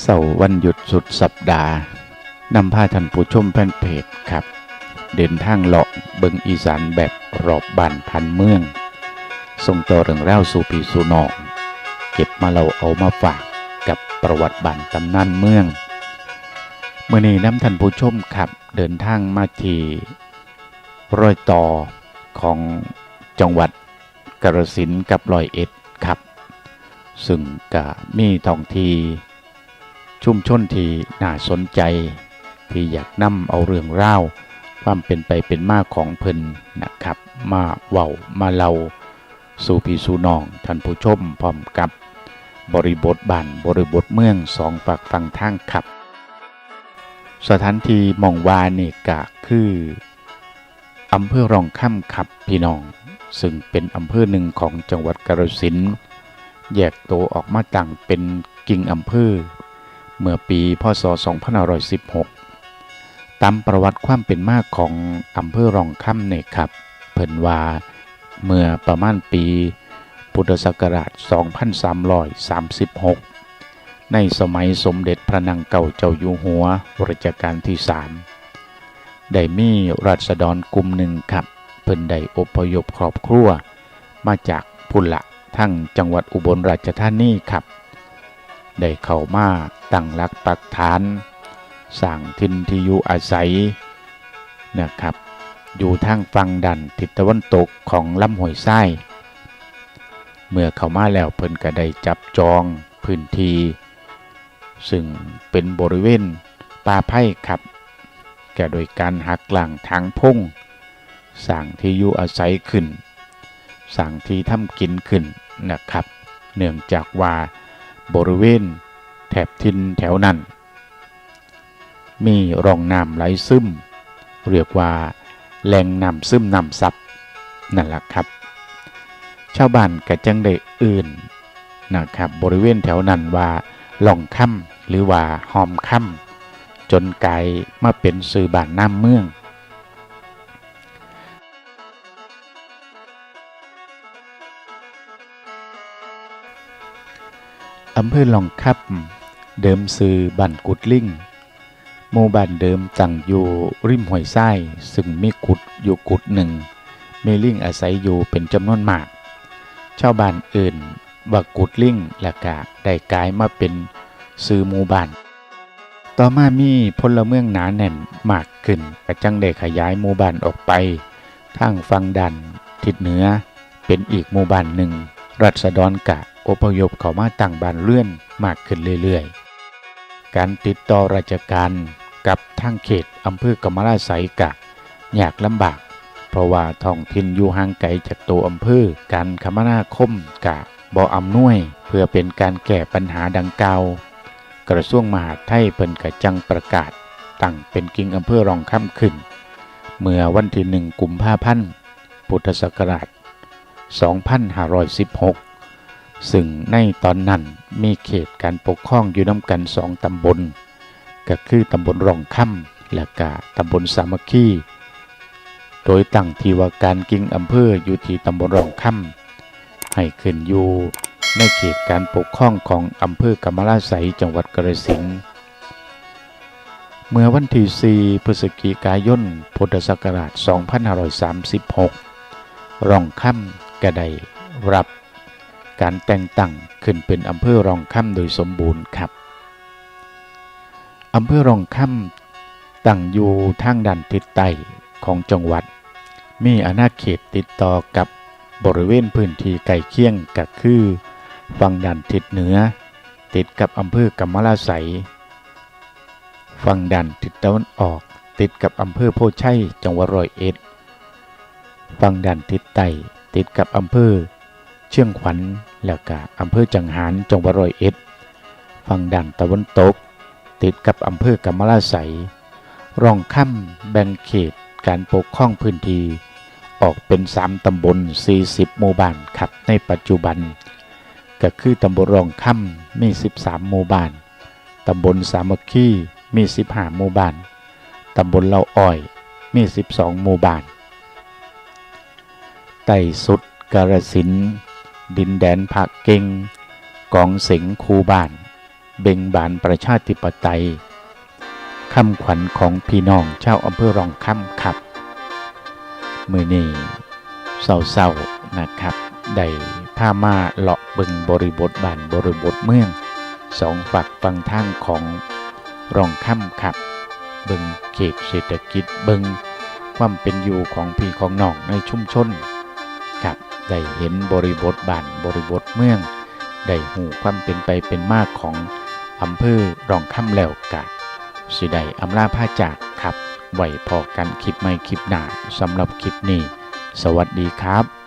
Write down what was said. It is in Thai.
เสาร์วันหยุดสุดสัปดาห์นำพาท่านผู้ชมแฟนเพจครับ เดินทางเลาะเบิงอีสานแบบรอบบ้านพันเมือง ส่งต่อเรื่องเล่าสู่พี่สู่น้องเก็บมาเราเอามาฝากกับประวัติบ้านตำนานเมืองเมื่อนี้น้ำท่านผู้ชมครับ เดินทางมาที่รอยต่อของจังหวัดกระสินกับรอยเอ็ดครับ ซึ่งก็มีท้องที่ ชุมชนที่น่าสนใจ ที่อยากนำเอาเรื่องราวความเป็นไปเป็นมาของเพิ่นนะครับ มาเว้ามาเล่าสู่พี่สู่น้องท่านผู้ชมพร้อมกับบริบทบ้านบริบทเมืองสองฝากฟังทางครับ สถานที่มองวานี่ก็คืออำเภอรองค่ำครับพี่น้อง ซึ่งเป็นอำเภอหนึ่งของจังหวัดกาฬสินธุ์แยกตัวออกมาตั้งเป็นกิ่งอำเภอ เมื่อปีพศ 2516 ตามประวัติความเป็นมาของอำเภอรองค่ำเนี่ยครับ เพิ่นว่าเมื่อประมาณปีพุทธศักราช 2336 ในสมัยสมเด็จพระนางเก่าเจ้าอยู่หัวรัชกาลที่3ได้มีราษฎรกลุ่มหนึ่งครับ เพิ่นได้อพยพครอบครัว มาจากพุละทั้งจังหวัดอุบลราชธานีครับ ได้เข้ามาตั้งหลักปักฐานสร้างทินที่อยู่อาศัยนะครับอยู่ทางฝั่งดันทิศตะวันตกของลำห้วยไส้เมื่อเข้ามาแล้วเพิ่นก็ได้จับจองพื้นที่ซึ่งเป็นบริเวณป่าไผ่ครับแก่โดยการหักหลังทางพุ่งสร้างที่อยู่อาศัยขึ้นสร้างที่ทำกินขึ้นนะครับ เนื่องจากว่า บริเวณ แถบทินแถวนั้น มีร่องน้ำไหลซึม เรียกว่าแหล่งน้ำซึมน้ำซับนั่นแหละครับ ชาวบ้านกะจังได้อื่นนะครับบริเวณแถวนั้นว่าหล่องค่ำหรือว่าหอมค่ำจนกลายมาเป็นสื่อบ้านน้ำเมือง อำเภอหลองคับ เดิมซื้อบันกุดลิงหมู่บ้านเดิมตั้งอยู่ริมห้วยทรายซึ่งมีกุดอยู่กุดหนึ่งมีลิงอาศัยอยู่เป็นจำนวนมาก ชาวบ้านอื่นว่ากุดลิงและกะได้กลายมาเป็นซื้อหมู่บ้าน ต่อมามีพลเมืองหนาแน่นมากขึ้นกระจังได้ขยายหมู่บ้านออกไปทางฝั่งดันทิศเหนือเป็นอีกหมู่บ้านหนึ่ง รัษฎรกะอพยพเข้ามาตั้งบ้านเรือนมากขึ้นเรื่อยๆ การติดต่อราชการกับทางเขตอำเภอกำมะลาไสกะยากลำบาก เพราะว่าท้องถิ่นอยู่ห่างไกลจากตัวอำเภอการคมนาคมกะบ่อำนวยเพื่อเป็นการแก้ปัญหาดังกล่าวกระทรวงมหาดไทยเปิ่นกะจังประกาศ ตั้งเป็นกิ่งอำเภอรองค่ำขึ้น เมื่อวันที่หนึ่งกุมภาพันธ์พุทธศักราช 2516 ซึ่งในตอนนั้นมีเขตการปกครองอยู่น้ำกันสองตำบล ก็คือตำบลรองค่ำและก็ตำบลสามัคคีโดยตั้งทีว่าการกิงอำเภออยู่ที่ตำบลรองค่ำให้ขึ้นอยู่ในเขตการปกครองของอำเภอกำมะลาไสจังหวัดกระสินเมื่อวันที่4พฤศจิกายนพุทธศักราช 2536รองค่ำ ก็ได้รับการแต่งตั้งขึ้นเป็นอำเภอรองค่ำโดยสมบูรณ์ครับอำเภอรองค่ำตั้งอยู่ทางด้านทิศใต้ของจังหวัด มีอาณาเขตติดต่อกับบริเวณพื้นที่ใกล้เคียงก็คือฝั่งด้านทิศเหนือ ติดกับอำเภอกำมะลาไสฝั่งด้านทิศตะวันออก ติดกับอำเภอโพชัยจังหวัดร้อยเอ็ดฝั่งด้านทิศใต้ ติดกับอำเภอ เชียงขวัญแล้วก็อำเภอจังหารจังหวัดร้อยเอ็ดฝั่งด้านตะวันตก ติดกับอำเภอกำมะลาไสยรองค่ำแบ่งเขตการปกครองพื้นที่ออกเป็น 3 ตำบล 40 หมู่บ้านครับในปัจจุบัน ก็คือตำบลรองค่ำมี 13 หมู่บ้าน ตำบลสามัคคีมี 15 หมู่บ้าน ตำบลเล่าอ้อยมี 12 หมู่บ้าน ไต่สุดกาฬสิน ดินแดนผักเก่งกองเสงคูบ้าน เบ่งบานประชาธิปไตยคำขวัญของพี่น้องชาวอำเภอรองคำครับ มือนี้เศร้าๆนะครับได้ผ้ามาเลาะบิงบริบทบ้านบริบทเมืองสองฝักฟังทางของรองค่ำครับบิงเขตเศรษฐกิจบิงความเป็นอยู่ของพี่ของน้องในชุมชน ครับได้เห็นบริบทบ้านบริบทเมืองได้หูความเป็นไปเป็นมากของอำเภอรองคำแล้วกะสิได้อำลาผ้าจากครับไหวพอกันคลิปไม่คลิปหนาสำหรับคลิปนี้ สวัสดีครับ